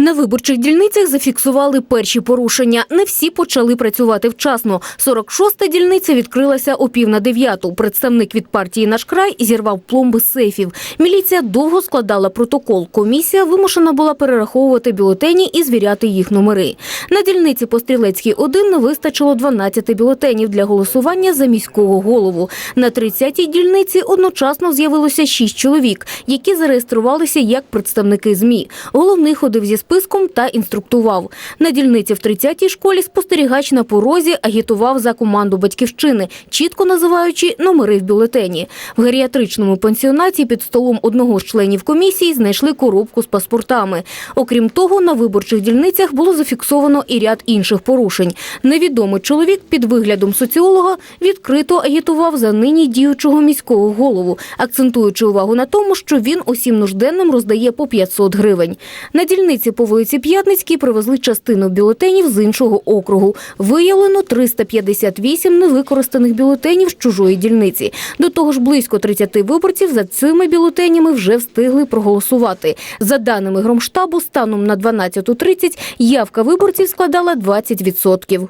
На виборчих дільницях зафіксували перші порушення. Не всі почали працювати вчасно. 46-та дільниця відкрилася о пів на дев'яту. Представник від партії «Наш край» зірвав пломби з сейфів. Міліція довго складала протокол. Комісія вимушена була перераховувати бюлетені і звіряти їх номери. На дільниці по Стрілецькій 1 не вистачило 12 бюлетенів для голосування за міського голову. На 30-й дільниці одночасно з'явилося 6 чоловік, які зареєструвалися як представники ЗМІ. Головний ходив зі списком та інструктував. На дільниці в 30-й школі спостерігач на порозі агітував за команду батьківщини, чітко називаючи номери в бюлетені. В геріатричному пансіонаті під столом одного з членів комісії знайшли коробку з паспортами. Окрім того, на виборчих дільницях було зафіксовано і ряд інших порушень. Невідомий чоловік під виглядом соціолога відкрито агітував за нині діючого міського голову, акцентуючи увагу на тому, що він усім нужденним роздає по 500 гривень. На дільниці по вулиці П'ятницькій привезли частину бюлетенів з іншого округу. Виявлено 358 невикористаних бюлетенів з чужої дільниці. До того ж, близько 30 виборців за цими бюлетенями вже встигли проголосувати. За даними Громштабу, станом на 12.30 явка виборців складала 20%.